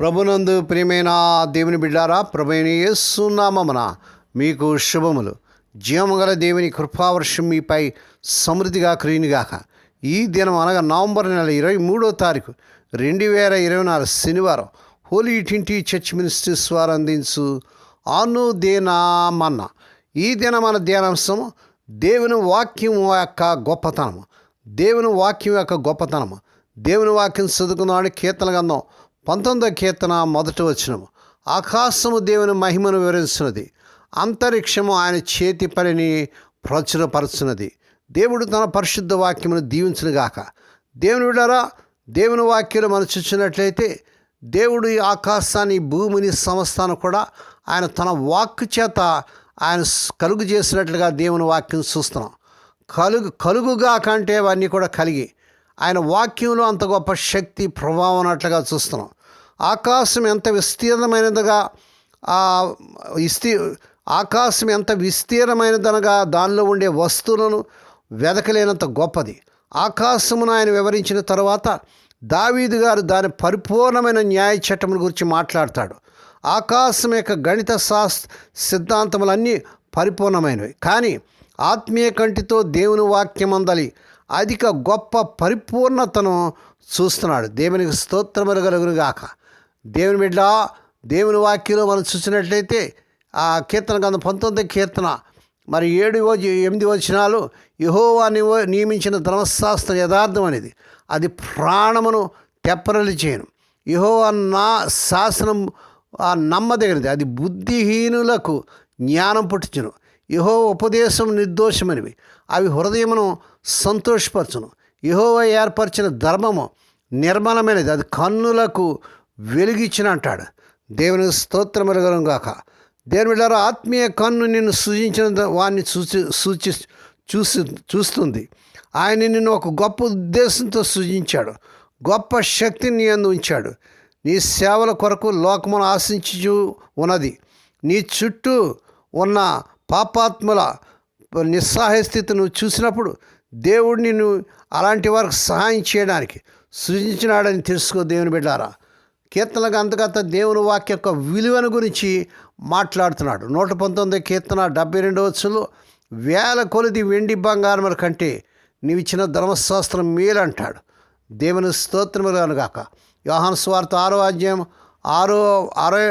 ప్రభునందు ప్రియమైన దేవుని బిడ్డారా ప్రభుని యేసునామమున మీకు శుభములు. జీవముగల దేవుని కృపావర్షం మీపై సమృద్ధిగా క్రీనిగాక ఈ దినం అనగా నవంబర్ నెల ఇరవై మూడో తారీఖు రెండు వేల ఇరవై నాలుగు శనివారం హోలీ ట్వంటీ చర్చ్ మినిస్ట్రీస్ వారు అందించు ఆను దేనామన్న ఈ దిన మన ధ్యానాంశము దేవుని వాక్యం యొక్క గొప్పతనము. దేవుని వాక్యం యొక్క గొప్పతనము. దేవుని వాక్యం చదువుకున్నాడు కీర్తన గంధం పంతొమ్మిదో కీర్తన మొదటి వచ్చినము ఆకాశము దేవుని మహిమను వివరిస్తున్నది అంతరిక్షము ఆయన చేతి పనిని ప్రచురపరుచున్నది. దేవుడు తన పరిశుద్ధ వాక్యమును దీవించునుగాక దేవుని విడారా దేవుని వాక్యం మనం చూసినట్లయితే దేవుడు ఈ ఆకాశాన్ని భూమిని సంస్థను కూడా ఆయన తన వాక్ చేత ఆయన కలుగు చేసినట్లుగా దేవుని వాక్యం చూస్తున్నాం. కలుగు కలుగుగా కంటే అవన్నీ కూడా కలిగి ఆయన వాక్యంలో అంత గొప్ప శక్తి ప్రభావం అన్నట్లుగా చూస్తున్నాం. ఆకాశం ఎంత విస్తీర్ణమైనదిగా ఇస్తీ విస్తీ ఆకాశం ఎంత విస్తీర్ణమైనదనగా దానిలో ఉండే వస్తువులను వెదకలేనంత గొప్పది. ఆకాశమును ఆయన వివరించిన తర్వాత దావీదు గారు దాని పరిపూర్ణమైన న్యాయ చట్టముల గురించి మాట్లాడతాడు. ఆకాశం యొక్క గణిత శాస్త్ర సిద్ధాంతములన్నీ పరిపూర్ణమైనవి. కానీ ఆత్మీయ కంటితో దేవుని వాక్యం అందలి అధిక గొప్ప పరిపూర్ణతను చూస్తున్నాడు. దేవునికి స్తోత్రములు కలుగునుగాక దేవుని బిడ్డ దేవుని వాక్యంలో మనం చూసినట్లయితే ఆ కీర్తన గంధం పంతొమ్మిది కీర్తన మరి ఏడు ఎనిమిది వచనాలు యహోవా నియమించిన ధర్మశాస్త్ర యథార్థం అనేది. అది ప్రాణమును తెప్పరలి చేయను. యహోవా నా శాసనం నమ్మదగినది. అది బుద్ధిహీనులకు జ్ఞానం పుట్టించును. యహో ఉపదేశం నిర్దోషమైనవి. అవి హృదయమును సంతోషపరచును. యహోవ ఏర్పరిచిన ధర్మము నిర్మలమైనది. అది కన్నులకు వెలిగించిన అంటాడు. దేవుని స్తోత్రమరగలం గాక. దేవుని బిడ్డారా ఆత్మీయ కన్ను నిన్ను సూచించిన వాడిని సూచి సూచి చూసి చూస్తుంది. ఆయన నిన్ను ఒక గొప్ప ఉద్దేశంతో సృజించాడు. గొప్ప శక్తిని నీ అందు ఉంచాడు. నీ సేవల కొరకు లోకమును ఆశించు ఉన్నది. నీ చుట్టూ ఉన్న పాపాత్ముల నిస్సహాయ స్థితి నువ్వు చూసినప్పుడు దేవుడు నిన్ను అలాంటి వారికి సహాయం చేయడానికి సృజించినాడని తెలుసుకో దేవుని బిడ్డారా. కీర్తనకు అంతగత దేవుని వాక్య యొక్క విలువను గురించి మాట్లాడుతున్నాడు. నూట పంతొమ్మిది కీర్తన డెబ్బై రెండవ వచ్చులో వేల కొలది వెండి బంగారముల కంటే నీవిచ్చిన ధర్మశాస్త్రం మేలు అంటాడు దేవుని స్తోత్రములను గాక. యోహాన్ స్వార్థ ఆరో అధ్యాయం ఆరో అరవై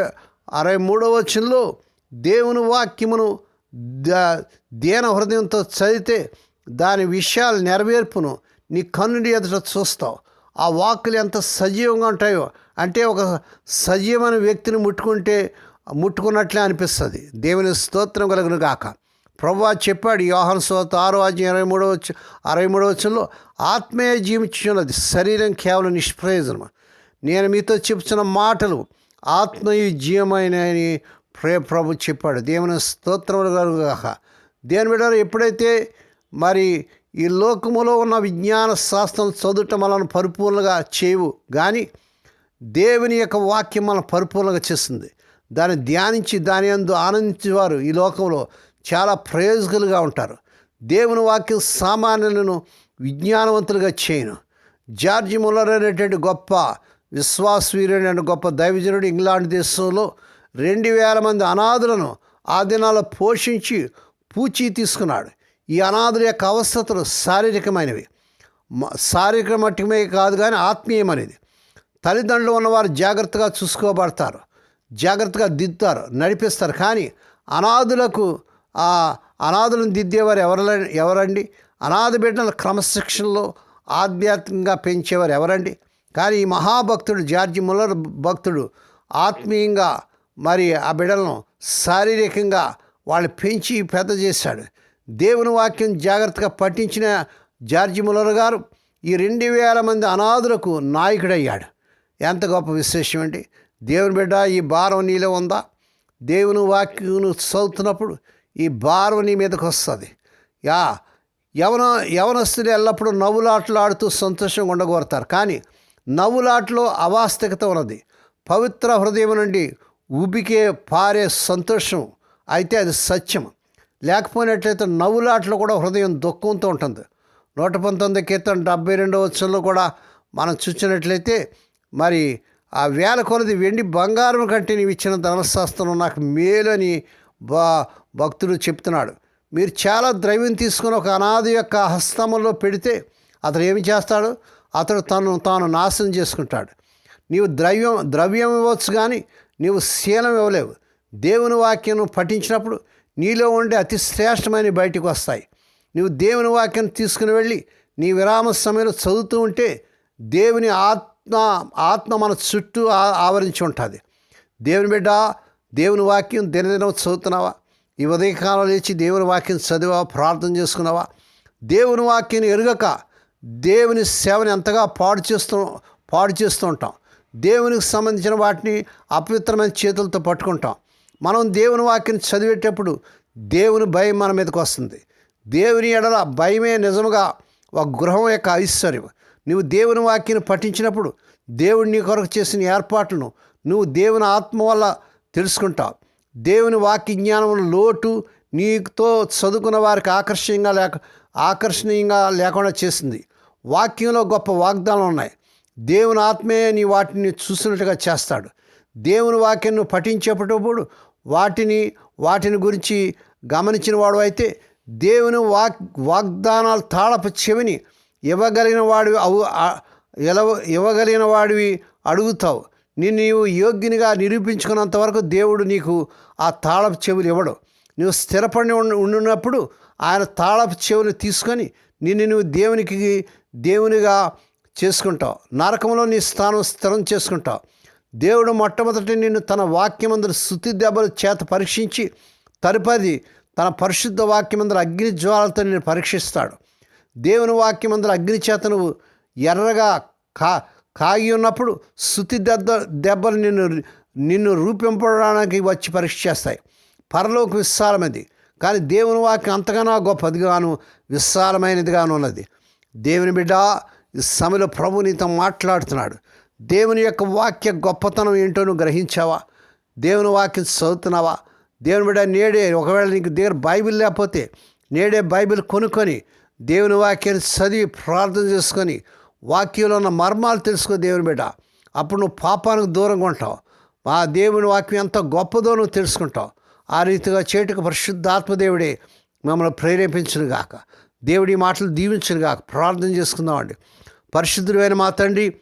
అరవై మూడవ వచనంలో దేవుని వాక్యమును ద దీన హృదయంతో చదివితే దాని విషయాలు నెరవేర్పును నీ కన్నుడి ఎదుట చూస్తావు. ఆ వాక్కులు ఎంత సజీవంగా ఉంటాయో. అంటే ఒక సజీవమైన వ్యక్తిని ముట్టుకుంటే ముట్టుకున్నట్లే అనిపిస్తుంది. దేవుని స్తోత్రం కలుగును గాక. ప్రభువా చెప్పాడు యోహన్ సోత ఆరో అధ్యాయం ఇరవై మూడవ అరవై మూడవ వచ్చంలో ఆత్మీయ జీవించున్నది శరీరం కేవలం నిష్ప్రయోజనం నేను మీతో చెప్తున్న మాటలు ఆత్మీయ జీవమైన ప్రే ప్రభు చెప్పాడు దేవుని స్తోత్రములు కలుగుగాక. దేని బిడ్డ ఎప్పుడైతే మరి ఈ లోకములో ఉన్న విజ్ఞాన శాస్త్రం చదువుట మనల్ని పరిపూర్ణంగా చేయవు కానీ దేవుని యొక్క వాక్యం మనం పరిపూర్ణంగా చేస్తుంది. దాన్ని ధ్యానించి దాని అందు ఆనందించేవారు ఈ లోకంలో చాలా ప్రయోజకులుగా ఉంటారు. దేవుని వాక్యం సామాన్యులను విజ్ఞానవంతులుగా చేయను. జార్జి ముల్లర్ అనేటువంటి గొప్ప విశ్వాసవీరుడైన గొప్ప దైవజనుడు ఇంగ్లాండ్ దేశంలో రెండు వేల మంది అనాథులను ఆ దినాల్లో పోషించి పూచి తీసుకున్నాడు. ఈ అనాథుల యొక్క అవస్థతలు శారీరకమైనవి. మ- శారీరక మట్టుమే కాదు కానీ ఆత్మీయమనేది. తల్లిదండ్రులు ఉన్నవారు జాగ్రత్తగా చూసుకోబడతారు. జాగ్రత్తగా దిద్దుతారు నడిపిస్తారు. కానీ అనాథులకు ఆ అనాథులను దిద్దేవారు ఎవరు ఎవరండి? అనాథ బిడ్డల క్రమశిక్షణలో ఆధ్యాత్మికంగా పెంచేవారు ఎవరండి? కానీ ఈ మహాభక్తుడు జార్జి ముల్లర్ భక్తుడు ఆత్మీయంగా మరి ఆ బిడ్డలను శారీరకంగా వాళ్ళు పెంచి పెద్ద చేశాడు. దేవుని వాక్యం జాగ్రత్తగా పఠించిన జార్జి ములర్ గారు ఈ రెండు వేల మంది అనాథులకు నాయకుడయ్యాడు. ఎంత గొప్ప విశేషం అండి. దేవుని బిడ్డ ఈ భారం నీలో ఉందా? దేవుని వాక్యం చదువుతున్నప్పుడు ఈ భారం నీ మీదకి వస్తుంది. యా యవన యవనస్తులు ఎల్లప్పుడూ నవ్వులాటలు ఆడుతూ సంతోషంగా ఉండగోరుతారు. కానీ నవ్వులాటలో అవాస్తవికత ఉన్నది. పవిత్ర హృదయం నుండి ఉబికే పారే సంతోషం. అయితే అది సత్యం. లేకపోయినట్లయితే నవ్వులాటలో కూడా హృదయం దుఃఖంతో ఉంటుంది. నూట పంతొమ్మిది కీర్తన డెబ్బై రెండవ వచ్చంలో కూడా మనం చూసినట్లయితే మరి ఆ వేల కొలది వెండి బంగారం కంటే నీవు ఇచ్చిన ధనశాస్త్రం నాకు మేలు అని బా భక్తుడు చెప్తున్నాడు. మీరు చాలా ద్రవ్యం తీసుకుని ఒక అనాథ యొక్క హస్తములో పెడితే అతడు ఏమి చేస్తాడు? అతడు తను తాను నాశనం చేసుకుంటాడు. నీవు ద్రవ్యం ద్రవ్యం ఇవ్వచ్చు కానీ నీవు శీలం ఇవ్వలేవు. దేవుని వాక్యం పఠించినప్పుడు నీలో ఉండే అతి శ్రేష్టమైన బయటికి వస్తాయి. నీవు దేవుని వాక్యం తీసుకుని వెళ్ళి నీ విరామ సమయంలో చదువుతూ ఉంటే దేవుని ఆత్మ ఆత్మ మన చుట్టూ ఆ- ఆవరించి ఉంటుంది. దేవుని బిడ్డ దేవుని వాక్యం దినదినం చదువుతున్నావా? ఈ ఉదయకాలం లేచి దేవుని వాక్యం చదివా ప్రార్థన చేసుకున్నావా? దేవుని వాక్యం ఎరుగక దేవుని సేవని ఎంతగా పాడు చేస్తూ పాడు చేస్తూ ఉంటాం. దేవునికి సంబంధించిన వాటిని అపవిత్రమైన చేతులతో పట్టుకుంటాం. మనం దేవుని వాక్యం చదివేటప్పుడు దేవుని భయం మన మీదకి వస్తుంది. దేవుని ఎడల భయమే నిజముగా ఒక గృహం యొక్క ఐశ్వర్యం. నువ్వు దేవుని వాక్యాన్ని పఠించినప్పుడు దేవుడు నీ కొరకు చేసిన ఏర్పాట్లను నువ్వు దేవుని ఆత్మ వల్ల తెలుసుకుంటావు. దేవుని వాక్య జ్ఞానం లోటు నీతో చదువుకున్న వారికి ఆకర్షణీయంగా లేక ఆకర్షణీయంగా లేకుండా చేసింది. వాక్యంలో గొప్ప వాగ్దానాలు ఉన్నాయి. దేవుని ఆత్మే నీ వాటిని చూసినట్టుగా చేస్తాడు. దేవుని వాక్యం పఠించేటప్పుడు వాటిని వాటిని గురించి గమనించిన వాడు అయితే దేవుని వాక్ వాగ్దానాలు తాళపు చెవిని ఇవ్వగలిగిన వాడివి అవు ఇవ్వగలిగిన వాడివి అడుగుతావు. నిన్ను నీవు యోగ్యునిగా నిరూపించుకున్నంత వరకు దేవుడు నీకు ఆ తాళపు చెవులు ఇవ్వడు. నువ్వు స్థిరపడి ఉండినప్పుడు ఆయన తాళపు చెవులు తీసుకొని నిన్ను నువ్వు దేవునికి దేవునిగా చేసుకుంటావు. నరకంలో నీ స్థానం స్థిరం చేసుకుంటావు. దేవుడు మొట్టమొదటి నిన్ను తన వాక్యమందరి శుద్ధి దెబ్బల చేత పరీక్షించి తరుపది తన పరిశుద్ధ వాక్యమందుల అగ్ని జ్వాలతో నిన్ను పరీక్షిస్తాడు. దేవుని వాక్యమందుల అగ్ని చేత నువ్వు ఎర్రగా కా కాగి ఉన్నప్పుడు శుతి దెబ్బ దెబ్బలు నిన్ను నిన్ను రూపింపడానికి వచ్చి పరీక్ష చేస్తాయి. పరలోకి విశాలమైనది. కానీ దేవుని వాక్యం అంతగానో గొప్పదిగాను విశాలమైనదిగాను ఉన్నది. దేవుని బిడ్డ సమయంలో ప్రభు నీతో మాట్లాడుతున్నాడు. దేవుని యొక్క వాక్య గొప్పతనం ఏంటో నువ్వు గ్రహించావా? దేవుని వాక్యం చదువుతున్నావా? దేవుని బిడ్డ నేడే ఒకవేళ నీకు దగ్గర బైబిల్ లేకపోతే నేడే బైబిల్ కొనుక్కొని దేవుని వాక్యాన్ని చదివి ప్రార్థన చేసుకొని వాక్యంలో ఉన్న మర్మాలు తెలుసుకో దేవుని బిడ్డ. అప్పుడు నువ్వు పాపానికి దూరంగా ఉంటావు. ఆ దేవుని వాక్యం ఎంత గొప్పదో నువ్వు తెలుసుకుంటావు. ఆ రీతిగా చేటుకు పరిశుద్ధాత్మదేవుడే మమ్మల్ని ప్రేరేపించును గాక దేవుడి మాటలు దీవించును గాక ప్రార్థన చేసుకుందామండి. పరిశుద్ధుడైన మా తండ్రి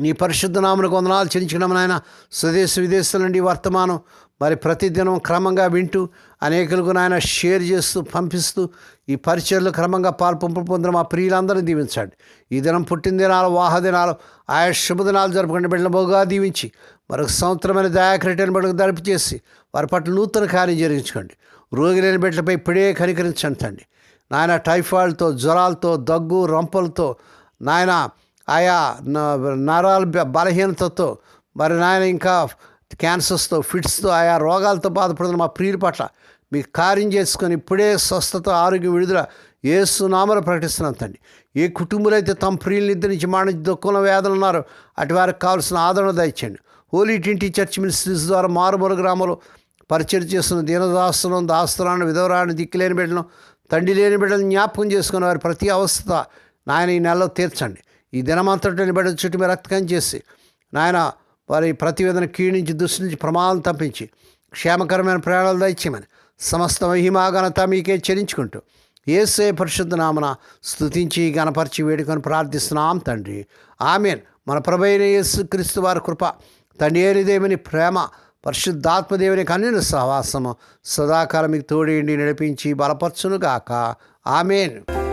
నీ పరిశుద్ధ నామలకు వందనాలు చెల్లించడం నాయన. స్వదేశ విదేశాల నుండి వర్తమానం మరి ప్రతిదినం క్రమంగా వింటూ అనేకులకు నాయన షేర్ చేస్తూ పంపిస్తూ ఈ పరిచయలు క్రమంగా పాల్పంపు పొందిన మా ప్రియులందరినీ దీవించండి. ఈ దినం పుట్టిన దినాలు ఆయా శుభదినాలు జరుపుకునే బిడ్డల బోగా దీవించి మరొక సంవత్సరమైన దయాక్రిటైన బిడ్డకు దరిపి చేసి వారి పట్ల నూతన కార్యం జరిగించుకోండి. రోగి లేని బిడ్డలపై ఇప్పుడే కనికరించండి తండ్రి. నాయన టైఫాయిడ్తో జ్వరాలతో దగ్గు రంపలతో నాయన ఆయా నరాలు నరాల బలహీనతతో మరి నాయన ఇంకా క్యాన్సర్స్తో ఫిట్స్తో ఆయా రోగాలతో బాధపడుతున్న మా ప్రియుల పట్ల మీ కార్యం చేసుకొని ఇప్పుడే స్వస్థత ఆరోగ్యం విడుదల ఏసునామలు ప్రకటిస్తున్నాం తండ్రి. ఏ కుటుంబాలు అయితే తమ ప్రియుల నిద్ర నుంచి మాణిజ్య దుఃఖంలో వేదనలు ఉన్నారో అటు వారికి కావాల్సిన ఆదరణ దయచండి హోలీ టింటి చర్చ్ మినిస్ట్రీస్ ద్వారా మారుమూల గ్రామంలో పరిచయం చేస్తున్న దీనదాస్తులను దాస్తులను విధవరాన్ని దిక్కులేని బిడ్డలను తండ్రి లేని బిడ్డలను జ్ఞాపకం చేసుకున్న వారి ప్రతి అవస్థ నాయన ఈ నెలలో తీర్చండి. ఈ దినమంతటిని బిడ్డ చుట్టూ మీ రక్తకం చేసి నాయన వారి ప్రతివేదన కీడించి దృష్టి నుంచి ప్రమాదం తప్పించి క్షేమకరమైన ప్రయాణాలు దయచేయమని సమస్త మహిమాఘనత మీకే చెల్లించుకుంటూ ఏసే పరిశుద్ధ నామన స్థుతించి గణపరిచి వేడుకొని ప్రార్థిస్తున్నాం తండ్రి. ఆమెన్. మన ప్రభైన యేసు క్రీస్తు వారి కృప తండ్రి దేవుని ప్రేమ పరిశుద్ధాత్మదేవుని కన్నుల సహవాసము సదాకాలం మీకు తోడేండి నడిపించి బలపరచునుగాక. ఆమెన్.